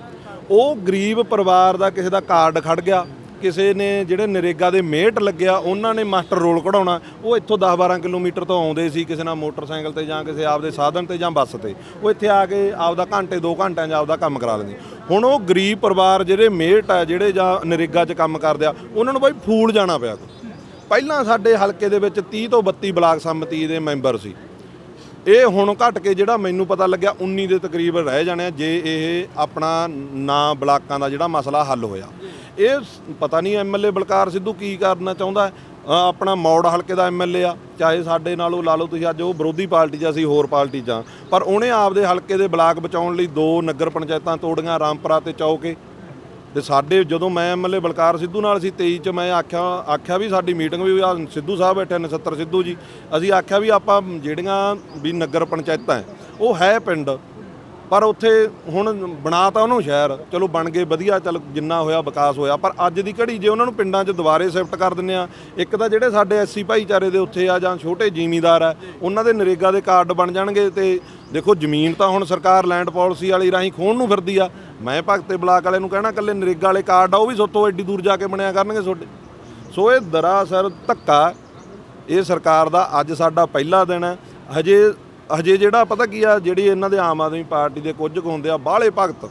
ਉਹ ਗਰੀਬ ਪਰਿਵਾਰ ਦਾ ਕਿਸੇ ਦਾ ਕਾਰਡ ਖੜ ਗਿਆ, ਕਿਸੇ ਨੇ ਜਿਹੜੇ ਨਰੇਗਾ ਦੇ ਮੇਟ ਲੱਗਿਆ ਉਹਨਾਂ ਨੇ ਮਾਸਟਰ ਰੋਲ ਕਢਾਉਣਾ, ਉਹ ਇੱਥੋਂ 10-12 ਕਿਲੋਮੀਟਰ ਤੋਂ ਆਉਂਦੇ ਸੀ ਕਿਸੇ ਨਾਲ ਮੋਟਰਸਾਈਕਲ ਤੇ ਜਾਂ ਕਿਸੇ ਆਪਦੇ ਸਾਧਨ ਤੇ ਜਾਂ ਬੱਸ ਤੇ। ਉਹ ਇੱਥੇ ਆ ਕੇ ਆਪਦਾ ਘੰਟੇ 2 ਘੰਟਿਆਂ 'ਚ ਆਪਦਾ ਕੰਮ ਕਰਾ ਲੈਂਦੇ। ਹੁਣ ਉਹ ਗਰੀਬ ਪਰਿਵਾਰ ਜਿਹੜੇ ਮੇਟ ਆ, ਜਿਹੜੇ ਜਾਂ ਨਰੇਗਾ 'ਚ ਕੰਮ ਕਰਦੇ ਆ, ਉਹਨਾਂ ਨੂੰ ਬਾਈ ਫੂਲ ਜਾਣਾ ਪਿਆ। ਪਹਿਲਾਂ ਸਾਡੇ ਹਲਕੇ ਦੇ ਵਿੱਚ 30 ਤੋਂ 32 ਬਲਾਕ ਸੰਮਤੀ ਦੇ ਮੈਂਬਰ ਸੀ। ਇਹ ਹੁਣ ਘਟ ਕੇ ਜਿਹੜਾ ਮੈਨੂੰ ਪਤਾ ਲੱਗਿਆ 19 ਦੇ ਤਕਰੀਬ ਰਹਿ ਜਾਣੇ ਆ ਜੇ ਇਹ ਆਪਣਾ ਨਾ ਬਲਾਕਾਂ ਦਾ ਜਿਹੜਾ ਮਸਲਾ ਹੱਲ ਹੋਇਆ। ਇਹ ਪਤਾ ਨਹੀਂ ਐਮਐਲਏ ਬਲਕਾਰ ਸਿੱਧੂ ਕੀ ਕਰਨਾ ਚਾਹੁੰਦਾ ਆਪਣਾ ਮੌੜ ਹਲਕੇ ਦਾ ਐਮਐਲਏ ਆ, ਚਾਹੇ ਸਾਡੇ ਨਾਲ ਉਹ ਲਾ ਲਓ ਤੁਸੀਂ ਅੱਜ ਉਹ ਵਿਰੋਧੀ ਪਾਰਟੀ 'ਚ ਅਸੀਂ ਹੋਰ ਪਾਰਟੀ 'ਚ ਆ। ਪਰ ਉਹਨੇ ਆਪਦੇ ਹਲਕੇ ਦੇ ਬਲਾਕ ਬਚਾਉਣ ਲਈ ਦੋ ਨਗਰ ਪੰਚਾਇਤਾਂ ਤੋੜੀਆਂ, ਰਾਮਪੁਰਾ ਤੇ ਚੌਕੇ। ਤੇ ਸਾਡੇ ਜਦੋਂ ਮੈਂ ਐਮਐਲਏ ਬਲਕਾਰ ਸਿੱਧੂ ਨਾਲ ਸੀ 23 ਚ ਮੈਂ ਆਖਿਆ ਆਖਿਆ ਵੀ ਸਾਡੀ ਮੀਟਿੰਗ ਵੀ ਆ, ਸਿੱਧੂ ਸਾਹਿਬ ਬੈਠੇ ਨੇ 70 ਸਿੱਧੂ ਜੀ। ਅਸੀਂ ਆਖਿਆ ਵੀ ਆਪਾਂ ਜਿਹੜੀਆਂ ਵੀ ਨਗਰ ਪੰਚਾਇਤਾਂ ਉਹ ਹੈ ਪਿੰਡ। ਪਰ ਉੱਥੇ ਹੁਣ ਬਣਾਤਾ ਉਹਨੂੰ ਸ਼ਹਿਰ, ਚਲੋ ਬਣ ਗਏ, ਵਧੀਆ, ਚਲ ਜਿੰਨਾ ਹੋਇਆ ਵਿਕਾਸ ਹੋਇਆ, ਪਰ ਅੱਜ ਦੀ ਘੜੀ ਜੇ ਉਹਨਾਂ ਨੂੰ ਪਿੰਡਾਂ 'ਚ ਦੁਬਾਰੇ ਸ਼ਿਫਟ ਕਰ ਦਿੰਨੇ ਆ ਇੱਕ ਤਾਂ ਜਿਹੜੇ ਸਾਡੇ ਐਸਸੀ ਭਾਈਚਾਰੇ ਦੇ ਉੱਥੇ ਆ ਜਾਂ ਛੋਟੇ ਜ਼ਿਮੀਂਦਾਰ ਆ, ਉਹਨਾਂ ਦੇ ਨਰੇਗਾ ਦੇ ਕਾਰਡ ਬਣ ਜਾਣਗੇ ਤੇ ਦੇਖੋ ਜ਼ਮੀਨ ਤਾਂ ਹੁਣ ਸਰਕਾਰ ਲੈਂਡ ਪਾਲਿਸੀ ਵਾਲੀ ਰਾਹੀਂ ਖੋਣ ਨੂੰ ਫਿਰਦੀ ਆ। ਮੈਂ ਭਗਤੇ ਬਲਾਕ ਵਾਲੇ ਨੂੰ ਕਹਿਣਾ ਕੱਲੇ ਨਰੇਗਾ ਵਾਲੇ ਕਾਰਡ ਆ, ਉਹ ਵੀ ਸੋਤੋਂ ਐਡੀ ਦੂਰ ਜਾ ਕੇ ਬਣਿਆ ਕਰਨਗੇ ਤੁਹਾਡੇ ਸੋ ਇਹ ਦਰਾਸਰ ਧੱਕਾ, ਇਹ ਸਰਕਾਰ ਦਾ ਅੱਜ ਸਾਡਾ ਪਹਿਲਾ ਦਿਨ ਹੈ। ਹਜੇ ਹਜੇ ਜਿਹੜਾ ਪਤਾ ਕੀ ਆ, ਜਿਹੜੀ ਇਹਨਾਂ ਦੇ ਆਮ ਆਦਮੀ ਪਾਰਟੀ ਦੇ ਕੁਝ ਕੁ ਹੁੰਦੇ ਆ, ਬਾਹਲੇ ਭਗਤ।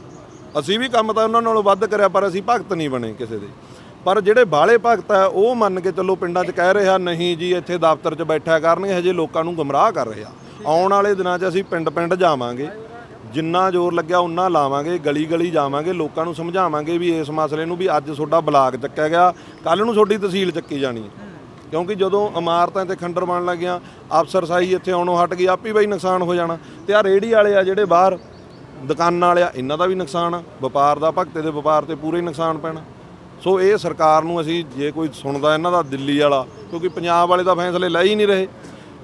ਅਸੀਂ ਵੀ ਕੰਮ ਤਾਂ ਉਹਨਾਂ ਨਾਲੋਂ ਵੱਧ ਕਰਿਆ, ਪਰ ਅਸੀਂ ਭਗਤ ਨਹੀਂ ਬਣੇ ਕਿਸੇ ਦੇ। ਪਰ ਜਿਹੜੇ ਬਾਹਲੇ ਭਗਤ ਆ, ਉਹ ਮੰਨ ਕੇ ਚੱਲੋ ਪਿੰਡਾਂ 'ਚ ਕਹਿ ਰਿਹਾ, ਨਹੀਂ ਜੀ, ਇੱਥੇ ਦਫ਼ਤਰ 'ਚ ਬੈਠਿਆ ਕਰਨਗੇ, ਹਜੇ ਲੋਕਾਂ ਨੂੰ ਗੁੰਮਰਾਹ ਕਰ ਰਿਹਾ। ਆਉਣ ਵਾਲੇ ਦਿਨਾਂ 'ਚ ਅਸੀਂ ਪਿੰਡ-ਪਿੰਡ ਜਾਵਾਂਗੇ। ਜਿੰਨਾ ਜ਼ੋਰ ਲੱਗਿਆ, ਉਨਾ ਲਾਵਾਂਗੇ ਗਲੀ ਗਲੀ ਜਾਵਾਂਗੇ, ਲੋਕਾਂ ਨੂੰ ਸਮਝਾਵਾਂਗੇ ਵੀ ਇਸ ਮਸਲੇ ਨੂੰ ਵੀ ਅੱਜ ਤੁਹਾਡਾ ਬਲਾਕ ਚੱਕਿਆ ਗਿਆ ਕੱਲ ਨੂੰ ਤੁਹਾਡੀ ਤਹਿਸੀਲ ਚੱਕੀ ਜਾਣੀ ਹੈ। ਕਿਉਂਕਿ ਜਦੋਂ ਇਮਾਰਤਾਂ ਤੇ ਖੰਡਰ ਬਣ ਲੱਗੀਆਂ ਅਫਸਰਸ਼ਾਹੀ ਇੱਥੇ ਆਉਣੋਂ ਹਟ ਗਈ ਆਪੀ ਬਈ ਨੁਕਸਾਨ ਹੋ ਜਾਣਾ। ਤੇ ਆ ਰੇੜੀ ਵਾਲੇ ਆ ਜਿਹੜੇ ਬਾਹਰ ਦੁਕਾਨਾਂ ਵਾਲੇ ਆ, ਇਹਨਾਂ ਦਾ ਵੀ ਨੁਕਸਾਨ ਆ। ਵਪਾਰ ਦਾ ਭਗਤੇ ਦੇ ਵਪਾਰ ਤੇ ਪੂਰੇ ਹੀ ਨੁਕਸਾਨ ਪੈਣਾ। ਸੋ ਇਹ ਸਰਕਾਰ ਨੂੰ ਅਸੀਂ ਜੇ ਕੋਈ ਸੁਣਦਾ ਇਹਨਾਂ ਦਾ ਦਿੱਲੀ ਵਾਲਾ, ਕਿਉਂਕਿ ਪੰਜਾਬ ਵਾਲੇ ਤਾਂ ਫੈਸਲੇ ਲੈ ਹੀ ਨਹੀਂ ਰਹੇ।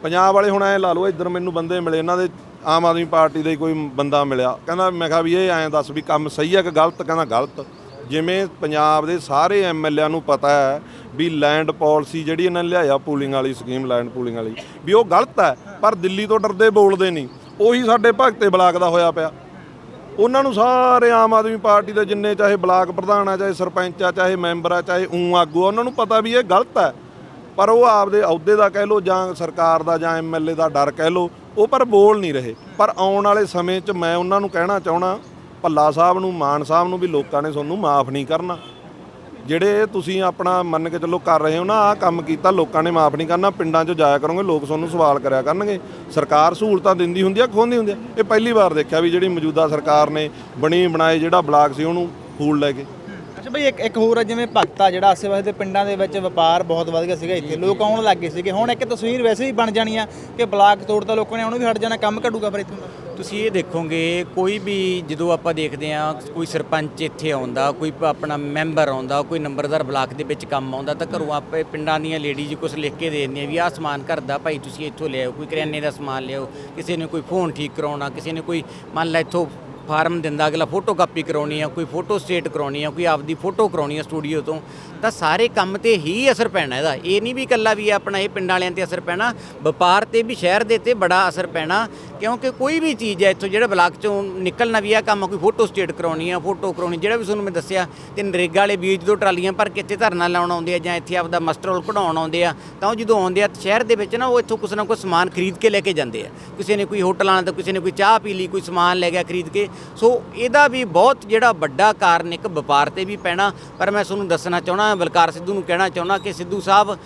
ਪੰਜਾਬ ਵਾਲੇ ਹੁਣ ਐ ਲਾ ਲਓ, ਇੱਧਰ ਮੈਨੂੰ ਬੰਦੇ ਮਿਲੇ, ਇਹਨਾਂ ਦੇ ਆਮ ਆਦਮੀ ਪਾਰਟੀ ਦਾ ਹੀ ਕੋਈ ਬੰਦਾ ਮਿਲਿਆ। ਕਹਿੰਦਾ, ਮੈਂ ਕਿਹਾ ਵੀ ਇਹ ਐਂ ਦੱਸ ਵੀ ਕੰਮ ਸਹੀ ਆ ਕਿ ਗਲਤ? ਕਹਿੰਦਾ, ਗਲਤ। ਜਿਵੇਂ ਪੰਜਾਬ ਦੇ ਸਾਰੇ ਐਮਐਲਏਆਂ ਨੂੰ ਪਤਾ ਹੈ ਵੀ ਲੈਂਡ ਪਾਲਿਸੀ ਜਿਹੜੀ ਇਹਨਾਂ ਨੇ ਲਿਆਇਆ ਪੂਲਿੰਗ ਵਾਲੀ ਸਕੀਮ ਲੈਂਡ ਪੂਲਿੰਗ ਵਾਲੀ, ਵੀ ਉਹ ਗਲਤ ਹੈ, ਪਰ ਦਿੱਲੀ ਤੋਂ ਡਰਦੇ ਬੋਲਦੇ ਨਹੀਂ। ਉਹੀ ਸਾਡੇ ਭਗਤੇ ਬਲਾਕ ਦਾ ਹੋਇਆ ਪਿਆ। ਉਹਨਾਂ ਨੂੰ ਸਾਰੇ ਆਮ ਆਦਮੀ ਪਾਰਟੀ ਦੇ ਜਿੰਨੇ ਚਾਹੇ ਬਲਾਕ ਪ੍ਰਧਾਨ ਆ, ਚਾਹੇ ਸਰਪੰਚ ਆ, ਚਾਹੇ ਮੈਂਬਰ ਆ, ਚਾਹੇ ਊਂ ਆਗੂ ਆ, ਉਹਨਾਂ ਨੂੰ ਪਤਾ ਵੀ ਇਹ ਗਲਤ ਹੈ। ਪਰ ਉਹ ਆਪਦੇ ਅਹੁਦੇ ਦਾ ਕਹਿ ਲੋ ਜਾਂ ਸਰਕਾਰ ਦਾ ਜਾਂ ਐਮਐਲਏ ਦਾ ਡਰ ਕਹਿ ਲੋ ਉਹ ਪਰ ਬੋਲ ਨਹੀਂ ਰਹੇ। ਪਰ ਆਉਣ ਵਾਲੇ ਸਮੇਂ 'ਚ ਮੈਂ ਉਹਨਾਂ ਨੂੰ ਕਹਿਣਾ ਚਾਹਣਾ ਭੱਲਾ ਸਾਹਿਬ ਨੂੰ ਮਾਨ ਸਾਹਿਬ ਨੂੰ ਵੀ ਲੋਕਾਂ ਨੇ ਤੁਹਾਨੂੰ ਮਾਫ ਨਹੀਂ ਕਰਨਾ। ਜਿਹੜੇ ਤੁਸੀਂ ਆਪਣਾ ਮੰਨ ਕੇ ਚੱਲੋ ਕਰ ਰਹੇ ਹੋ ਨਾ ਆਹ ਕੰਮ ਕੀਤਾ ਲੋਕਾਂ ਨੇ ਮਾਫ ਨਹੀਂ ਕਰਨਾ ਪਿੰਡਾਂ 'ਚ ਜਾਇਆ ਕਰੋਗੇ ਲੋਕ ਤੁਹਾਨੂੰ ਸਵਾਲ ਕਰਿਆ ਕਰਨਗੇ। ਸਰਕਾਰ ਸਹੂਲਤਾਂ ਦਿੰਦੀ ਹੁੰਦੀ ਆ ਖੋਹਦੀ ਹੁੰਦੀ ਆ। ਇਹ ਪਹਿਲੀ ਵਾਰ ਦੇਖਿਆ ਵੀ ਜਿਹੜੀ ਮੌਜੂਦਾ ਸਰਕਾਰ ਨੇ ਬਣੀ ਬਣਾਏ ਜਿਹੜਾ ਬਲਾਕ ਸੀ ਉਹਨੂੰ ਫੂਲ ਲੈ ਕੇ। ਅੱਛਾ ਬਈ ਇੱਕ ਇੱਕ ਹੋਰ ਆ ਜਿਵੇਂ ਭਗਤਾ ਜਿਹੜਾ ਆਸੇ-ਪਾਸੇ ਦੇ ਪਿੰਡਾਂ ਦੇ ਵਿੱਚ ਵਪਾਰ ਬਹੁਤ ਵਧ ਗਿਆ ਸੀਗਾ ਇੱਥੇ। ਲੋਕ ਆਉਣ ਲੱਗ ਗਏ ਸੀਗੇ। ਹੁਣ ਇੱਕ ਤਸਵੀਰ ਵੈਸੇ ਹੀ ਬਣ ਜਾਣੀ ਆ ਕਿ ਬਲਾਕ ਤੋੜਦਾ ਲੋਕਾਂ ਨੇ ਉਹਨੂੰ ਵੀ ਹਟ ਜਾਣਾ ਕੰਮ ਘਟੂਗਾ ਫਿਰ ਇੱਥੋਂ। ਦਾ ਤੁਸੀਂ ਇਹ ਦੇਖੋਗੇ, ਕੋਈ ਵੀ ਜਦੋਂ ਆਪਾਂ ਦੇਖਦੇ ਆ ਕੋਈ ਸਰਪੰਚ ਇੱਥੇ ਆਉਂਦਾ, ਕੋਈ ਆਪਣਾ ਮੈਂਬਰ ਆਉਂਦਾ, ਕੋਈ ਨੰਬਰਦਾਰ ਬਲਾਕ ਦੇ ਵਿੱਚ ਕੰਮ ਆਉਂਦਾ, ਤਾਂ ਘਰੋਂ ਆਪੇ ਪਿੰਡਾਂ ਦੀਆਂ ਲੇਡੀਜ਼ ਕੁਝ ਲਿਖ ਕੇ ਦੇ ਦਿੰਦੀਆਂ ਵੀ ਆਹ ਸਮਾਨ ਘਰ ਦਾ, ਭਾਈ ਤੁਸੀਂ ਇੱਥੋਂ ਲਿਆਓ, ਕੋਈ ਕਰਿਆਨੇ ਦਾ ਸਮਾਨ ਲਿਆਓ, ਕਿਸੇ ਨੇ ਕੋਈ ਫੋਨ ਠੀਕ ਕਰਾਉਣਾ, ਕਿਸੇ ਨੇ ਕੋਈ ਮੰਨ ਲੈ ਇੱਥੋਂ ਫਾਰਮ ਦਿੰਦਾ, ਅਗਲਾ ਫੋਟੋ ਕਾਪੀ ਕਰਾਉਣੀ ਆ, ਕੋਈ ਫੋਟੋ ਸਟੇਟ ਕਰਾਉਣੀ ਆ, ਕੋਈ ਆਪਦੀ ਫੋਟੋ ਕਰਾਉਣੀ ਆ ਸਟੂਡੀਓ ਤੋਂ, ਤਾਂ ਸਾਰੇ ਕੰਮ ਤੇ ਹੀ ਅਸਰ ਪੈਣਾ ਇਹਦਾ। ਇਹ ਨਹੀਂ ਵੀ ਇਕੱਲਾ ਵੀ ਆਪਣਾ ਇਹ ਪਿੰਡ ਵਾਲਿਆਂ ਤੇ ਅਸਰ ਪੈਣਾ, ਵਪਾਰ ਤੇ ਵੀ, ਸ਼ਹਿਰ ਦੇ ਤੇ ਬੜਾ ਅਸਰ ਪੈਣਾ ਕਿਉਂਕਿ ਕੋਈ ਵੀ ਚੀਜ਼ ਹੈ ਇੱਥੋਂ ਜਿਹੜਾ ਬਲਾਕ ਚੋਂ ਨਿਕਲਣਾ ਵੀ ਆ, ਕੰਮ ਕੋਈ ਫੋਟੋ ਸਟੇਟ ਕਰਾਉਣੀ ਆ ਫੋਟੋ ਕਰਾਉਣੀ, ਜਿਹੜਾ ਵੀ ਤੁਹਾਨੂੰ ਮੈਂ ਦੱਸਿਆ, ਤੇ ਨਰੇਗਾ ਵਾਲੇ ਬੀਜ ਜਦੋਂ ਟਰਾਲੀਆਂ ਭਰ ਕੇ ਇੱਥੇ ਧਰਨਾ ਲਾਉਣ ਆਉਂਦੇ ਆ ਜਾਂ ਇੱਥੇ ਆਪਦਾ ਮਸਟਰੋਲ ਕਢਾਉਣ ਆਉਂਦੇ ਆ, ਤਾਂ ਉਹ ਜਦੋਂ ਆਉਂਦੇ ਆ, ਸ਼ਹਿਰ ਦੇ ਵਿੱਚ ਨਾ ਉਹ ਇੱਥੋਂ ਕੁਛ ਨਾ ਕੁਛ ਸਮਾਨ ਖਰੀਦ ਕੇ ਲੈ ਕੇ ਜਾਂਦੇ ਆ। ਕਿਸੇ ਨੇ ਕੋਈ ਹੋਟਲਾਂ ਤੋਂ ਕਿਸੇ ਨੇ ਕੋਈ ਚਾਹ ਪੀ ਲਈ, ਕੋਈ ਸਮਾਨ ਲੈ ਗਿਆ ਖਰੀਦ ਕੇ, ਸੋ ਇਹਦਾ ਵੀ ਬਹੁਤ ਜਿਹੜਾ ਵੱਡਾ ਕਾਰਨ ਇੱਕ ਵਪਾਰ ਤੇ ਵੀ ਪੈਣਾ, ਪਰ ਮੈਂ ਤੁਹਾਨੂੰ ਦੱਸਣਾ ਚਾਹਣਾ ਬਲਕਾਰ ਸਿੱਧੂ ਨੂੰ ਕਹਿਣਾ ਚਾਹੁੰਦਾ ਕਿ ਸਿੱਧੂ ਸਾਹਿਬ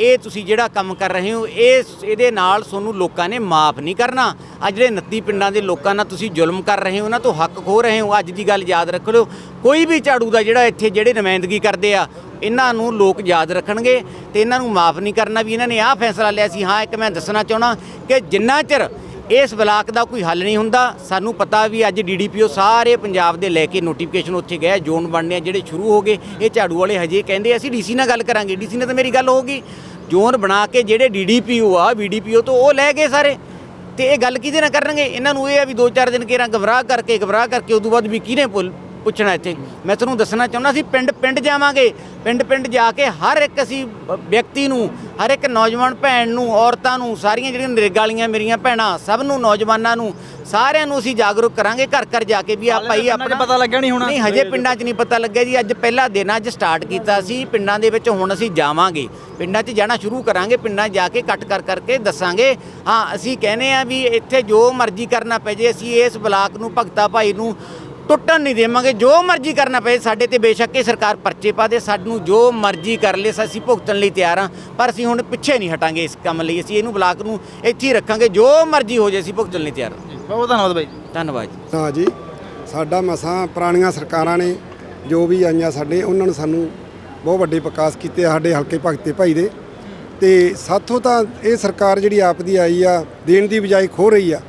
ਇਹ ਤੁਸੀਂ ਜਿਹੜਾ ਕੰਮ ਕਰ ਰਹੇ ਹੋ, ਇਹ ਇਹਦੇ ਨਾਲ ਤੁਹਾਨੂੰ ਲੋਕਾਂ ਨੇ ਮਾਫ ਨਹੀਂ ਕਰਨਾ। ਆ ਜਿਹੜੇ 29 ਪਿੰਡਾਂ ਦੇ ਲੋਕਾਂ ਨਾਲ ਤੁਸੀਂ ਜ਼ੁਲਮ ਕਰ ਰਹੇ ਹੋ, ਉਹਨਾਂ ਤੋਂ ਹੱਕ ਖੋ ਰਹੇ ਹੋ, ਅੱਜ ਦੀ ਗੱਲ ਯਾਦ ਰੱਖ ਲਿਓ ਕੋਈ ਵੀ ਝਾੜੂ ਦਾ ਜਿਹੜਾ ਇੱਥੇ ਜਿਹੜੇ ਨੁਮਾਇੰਦਗੀ ਕਰਦੇ ਆ, ਇਹਨਾਂ ਨੂੰ ਲੋਕ ਯਾਦ ਰੱਖਣਗੇ ਤੇ ਇਹਨਾਂ ਨੂੰ ਮਾਫ ਨਹੀਂ ਕਰਨਾ ਵੀ ਇਹਨਾਂ ਨੇ ਆਹ ਫੈਸਲਾ ਲਿਆ ਸੀ। ਹਾਂ, ਇੱਕ ਮੈਂ ਦੱਸਣਾ ਚਾਹਣਾ ਕਿ ਜਿੰਨਾ ਚਿਰ ਇਸ ਬਲਾਕ ਦਾ ਕੋਈ ਹੱਲ ਨਹੀਂ ਹੁੰਦਾ। ਸਾਨੂੰ ਪਤਾ ਵੀ ਅੱਜ ਡੀਡੀਪੀਓ ਸਾਰੇ ਪੰਜਾਬ ਦੇ ਲੈ ਕੇ ਨੋਟੀਫਿਕੇਸ਼ਨ ਉੱਥੇ ਗਏ ਜ਼ੋਨ ਬਣਨੇ ਆ, ਜਿਹੜੇ ਸ਼ੁਰੂ ਹੋ ਗਏ, ਇਹ ਝਾੜੂ ਵਾਲੇ ਹਜੇ ਕਹਿੰਦੇ ਅਸੀਂ ਡੀਸੀ ਨਾਲ ਗੱਲ ਕਰਾਂਗੇ। ਡੀਸੀ ਨਾਲ ਤਾਂ ਮੇਰੀ ਗੱਲ ਹੋ ਗਈ। ਜ਼ੋਨ ਬਣਾ ਕੇ ਜਿਹੜੇ ਡੀਡੀਪੀਓ ਆ ਵੀਡੀਪੀਓ ਤੋਂ ਉਹ ਲੈ ਗਏ ਸਾਰੇ। ਤੇ ਇਹ ਗੱਲ ਕਿਹਦੇ ਨਾਲ ਕਰਨਗੇ? ਇਹਨਾਂ ਨੂੰ ਇਹ ਆ ਵੀ ਦੋ ਚਾਰ ਦਿਨ ਕੇਰਾਂ ਗਮਰਾਹ ਕਰਕੇ ਗਮਰਾਹ ਕਰਕੇ, ਉਦੋਂ ਬਾਅਦ ਵੀ ਕਿਹਨੇ ਪੁੱਲ ਪੁੱਛਣਾ ਇੱਥੇ। ਮੈਂ ਤੁਹਾਨੂੰ ਦੱਸਣਾ ਚਾਹੁੰਦਾ ਸੀ ਪਿੰਡ ਪਿੰਡ ਜਾਵਾਂਗੇ। ਪਿੰਡ ਪਿੰਡ ਜਾ ਕੇ ਹਰ ਇੱਕ ਅਸੀਂ ਵਿਅਕਤੀ ਨੂੰ ਹਰ ਇੱਕ ਨੌਜਵਾਨ ਭੈਣ ਨੂੰ ਔਰਤਾਂ ਨੂੰ ਸਾਰੀਆਂ ਜਿਹੜੀਆਂ ਨਰੇਗਾ ਵਾਲੀਆਂ ਮੇਰੀਆਂ ਭੈਣਾਂ ਸਭ ਨੂੰ ਨੌਜਵਾਨਾਂ ਨੂੰ ਸਾਰਿਆਂ ਨੂੰ ਅਸੀਂ ਜਾਗਰੂਕ ਕਰਾਂਗੇ ਘਰ ਘਰ ਜਾ ਕੇ ਵੀ ਆ ਭਾਈ ਆਪਣਾ ਪਤਾ ਲੱਗਿਆ ਨਹੀਂ ਹੋਣਾ। ਨਹੀਂ ਹਜੇ ਪਿੰਡਾਂ 'ਚ ਨਹੀਂ ਪਤਾ ਲੱਗਿਆ ਜੀ। ਅੱਜ ਪਹਿਲਾ ਦਿਨ ਅੱਜ ਸਟਾਰਟ ਕੀਤਾ ਸੀ। ਪਿੰਡਾਂ ਦੇ ਵਿੱਚ ਹੁਣ ਅਸੀਂ ਜਾਵਾਂਗੇ। ਪਿੰਡਾਂ 'ਚ ਜਾਣਾ ਸ਼ੁਰੂ ਕਰਾਂਗੇ। ਪਿੰਡਾਂ ਜਾ ਕੇ ਕੱਟ ਕਰ ਕਰਕੇ ਦੱਸਾਂਗੇ। ਹਾਂ ਅਸੀਂ ਕਹਿੰਦੇ ਆ ਵੀ ਇੱਥੇ ਜੋ ਮਰਜ਼ੀ ਕਰਨਾ ਪੈ ਜੇ ਅਸੀਂ ਇਸ ਬਲਾਕ ਨੂੰ ਭਗਤਾ ਭਾਈ ਨੂੰ ਟੁੱਟਣ ਨਹੀਂ ਦੇਵਾਂਗੇ। ਜੋ ਮਰਜ਼ੀ ਕਰਨਾ ਪਏ ਸਾਡੇ ਤੇ ਬੇਸ਼ੱਕ ਇਹ ਸਰਕਾਰ ਪਰਚੇ ਪਾ ਦੇ ਸਾਨੂੰ ਜੋ ਮਰਜ਼ੀ ਕਰ ਲੈ ਅਸੀਂ ਭੁਗਤਣ ਲਈ ਤਿਆਰ ਹਾਂ ਪਰ ਅਸੀਂ ਹੁਣ ਪਿੱਛੇ ਨਹੀਂ ਹਟਾਂਗੇ ਇਸ ਕੰਮ ਲਈ। ਅਸੀਂ ਇਹਨੂੰ ਬਲਾਕ ਨੂੰ ਇੱਥੇ ਹੀ ਰੱਖਾਂਗੇ ਜੋ ਮਰਜ਼ੀ ਹੋ ਜੇ ਅਸੀਂ ਭੁਗਤਣ ਲਈ ਤਿਆਰ ਹਾਂ। ਬਹੁਤ ਧੰਨਵਾਦ ਬਾਈ ਧੰਨਵਾਦ ਜੀ। ਤਾਂ ਜੀ ਸਾਡਾ ਮਸਾਂ ਪੁਰਾਣੀਆਂ ਸਰਕਾਰਾਂ ਨੇ ਜੋ ਵੀ ਆਈਆਂ ਸਾਡੇ ਉਹਨਾਂ ਨੇ ਸਾਨੂੰ ਬਹੁਤ ਵੱਡੇ ਵਿਕਾਸ ਕੀਤੇ ਆ ਸਾਡੇ ਹਲਕੇ ਭਗਤੇ ਭਾਈ ਦੇ। ਤੇ ਸਾਥੋਂ ਤਾਂ ਇਹ ਸਰਕਾਰ ਜਿਹੜੀ ਆਪ ਦੀ ਆਈ ਆ ਦੇਣ ਦੀ ਬਜਾਏ ਖੋ ਰਹੀ ਆ।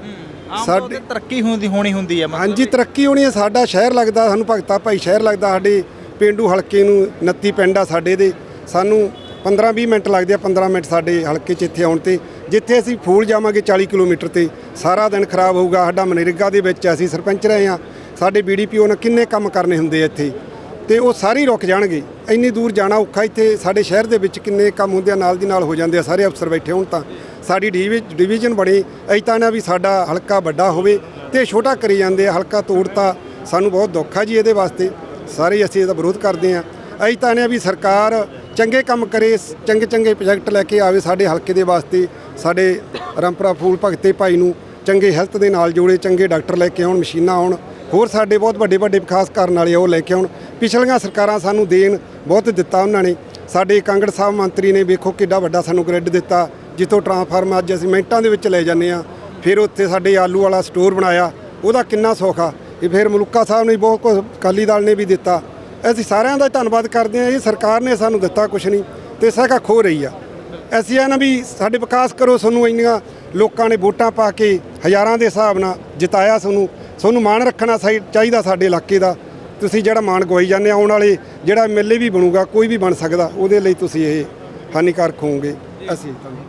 ਤੇ ਤਰੱਕੀ ਹੁੰਦੀ ਹੋਣੀ ਹੁੰਦੀ ਹੈ ਮਤਲਬ ਹਾਂਜੀ ਤਰੱਕੀ ਹੋਣੀ ਹੈ ਸਾਡਾ ਸ਼ਹਿਰ ਲੱਗਦਾ ਸਾਨੂੰ ਭਗਤਾ ਭਾਈ ਸ਼ਹਿਰ ਲੱਗਦਾ ਸਾਡੇ ਪਿੰਡੂ ਹਲਕੇ ਨੂੰ 29 ਪਿੰਡ ਆ ਸਾਡੇ ਦੇ। ਸਾਨੂੰ 15-20 ਮਿੰਟ ਲੱਗਦੇ ਆ 15 ਮਿੰਟ ਸਾਡੇ ਹਲਕੇ 'ਚ ਇੱਥੇ ਆਉਣ ਤੇ। ਜਿੱਥੇ ਅਸੀਂ ਫੂਲ ਜਾਵਾਂਗੇ 40 ਕਿਲੋਮੀਟਰ ਤੇ ਸਾਰਾ ਦਿਨ ਖਰਾਬ ਹੋਊਗਾ। ਸਾਡਾ ਮਨਰੇਗਾ ਦੇ ਵਿੱਚ ਅਸੀਂ ਸਰਪੰਚ ਰਹੇ ਆ ਸਾਡੇ ਬੀਡੀਪੀਓ ਨੇ ਕਿੰਨੇ ਕੰਮ ਕਰਨੇ ਹੁੰਦੇ ਆ ਇੱਥੇ? ਤੇ ਉਹ ਸਾਰੇ ਹੀ ਰੁਕ ਜਾਣਗੇ। ਇੰਨੀ ਦੂਰ ਜਾਣਾ ਔਖਾ ਇੱਥੇ ਸਾਡੇ ਸ਼ਹਿਰ ਦੇ ਵਿੱਚ ਕਿੰਨੇ ਕੰਮ ਹੁੰਦੇ ਆ ਨਾਲ ਦੀ ਨਾਲ ਹੋ ਜਾਂਦੇ ਆ। ਸਾਰੇ ਅਫਸਰ ਬੈਠੇ ਹੋਣ ਤਾਂ। ਸਾਡੀ ਡਿਵੀ- ਡਿਵੀਜ਼ਨ ਬਣੀ, ਅਸੀਂ ਤਾਂ ਨਾ ਵੀ ਸਾਡਾ ਹਲਕਾ ਵੱਡਾ ਹੋਵੇ ਤੇ ਛੋਟਾ ਕਰੀ ਜਾਂਦੇ ਆ, ਹਲਕਾ ਤੋੜਤਾ, ਸਾਨੂੰ ਬਹੁਤ ਦੁੱਖ ਆ ਜੀ ਇਹਦੇ ਵਾਸਤੇ। ਸਾਰੇ ਅਸੀਂ ਇਹਦਾ ਵਿਰੋਧ ਕਰਦੇ ਆ। ਅਸੀਂ ਤਾਂ ਨੇ ਵੀ ਸਰਕਾਰ ਚੰਗੇ ਕੰਮ ਕਰੇ, ਚੰਗੇ ਚੰਗੇ ਪ੍ਰੋਜੈਕਟ ਲੈ ਕੇ ਆਵੇ ਸਾਡੇ ਹਲਕੇ ਦੇ ਵਾਸਤੇ, ਸਾਡੇ ਰੰਪਰਾ ਫੂਲ ਭਗਤੇ ਭਾਈ ਨੂੰ ਚੰਗੇ ਹੈਲਥ ਦੇ ਨਾਲ ਜੋੜੇ, ਚੰਗੇ ਡਾਕਟਰ ਲੈ ਕੇ ਆਉਣ, ਮਸ਼ੀਨਾਂ ਆਉਣ, ਹੋਰ ਸਾਡੇ ਬਹੁਤ ਵੱਡੇ ਵੱਡੇ ਵਿਕਾਸ ਕਰਨ ਵਾਲੇ ਉਹ ਲੈ ਕੇ ਆਉਣ। ਪਿਛਲੀਆਂ ਸਰਕਾਰਾਂ ਸਾਨੂੰ ਦੇਣ ਬਹੁਤ ਦਿੱਤਾ ਉਹਨਾਂ ਨੇ। ਸਾਡੇ ਕਾਂਗੜ ਸਾਹਿਬ ਮੰਤਰੀ ਨੇ ਵੇਖੋ ਕਿੱਡਾ ਵੱਡਾ ਸਾਨੂੰ ਗ੍ਰਿਡ ਦਿੱਤਾ। ਜਿੱਥੋਂ ਟਰਾਂਸਫਾਰਮ ਅੱਜ ਅਸੀਂ ਮਿੰਟਾਂ ਦੇ ਵਿੱਚ ਲੈ ਜਾਂਦੇ ਆ ਫਿਰ ਉੱਥੇ ਸਾਡੇ ਆਲੂ ਵਾਲਾ ਸਟੋਰ ਬਣਾਇਆ, ਉਹਦਾ ਕਿੰਨਾ ਸੌਖਾ। ਇਹ ਫਿਰ ਮਲੂਕਾ ਸਾਹਿਬ ਨੇ ਬਹੁਤ ਕੁਝ ਅਕਾਲੀ ਦਲ ਨੇ ਵੀ ਦਿੱਤਾ। ਅਸੀਂ ਸਾਰਿਆਂ ਦਾ ਧੰਨਵਾਦ ਕਰਦੇ ਹਾਂ, ਇਹ ਸਰਕਾਰ ਨੇ ਸਾਨੂੰ ਦਿੱਤਾ ਕੁਝ ਨਹੀਂ, ਤੇ ਸਾਕਾ ਖੋ ਰਹੀ ਆ। ਅਸੀਂ ਆ ਨਾ ਵੀ ਸਾਡੇ ਵਿਕਾਸ ਕਰੋ ਸਾਨੂੰ ਇੰਨੀਆਂ ਲੋਕਾਂ ਨੇ ਵੋਟਾਂ ਪਾ ਕੇ ਹਜ਼ਾਰਾਂ ਦੇ ਹਿਸਾਬ ਨਾਲ ਜਿਤਾਇਆ ਸਾਨੂੰ ਸਾਨੂੰ ਮਾਣ ਰੱਖਣਾ ਸਾਈ- ਚਾਹੀਦਾ ਸਾਡੇ ਇਲਾਕੇ ਦਾ। ਤੁਸੀਂ ਜਿਹੜਾ ਮਾਣ ਗਵਾਈ ਜਾਂਦੇ ਆਉਣ ਵਾਲੇ ਜਿਹੜਾ ਐਮਐਲਏ ਵੀ ਬਣੂਗਾ, ਕੋਈ ਵੀ ਬਣ ਸਕਦਾ, ਉਹਦੇ ਲਈ ਤੁਸੀਂ ਇਹ ਹਾਨੀਕਾਰਕ ਹੋਵੋਗੇ। ਅਸੀਂ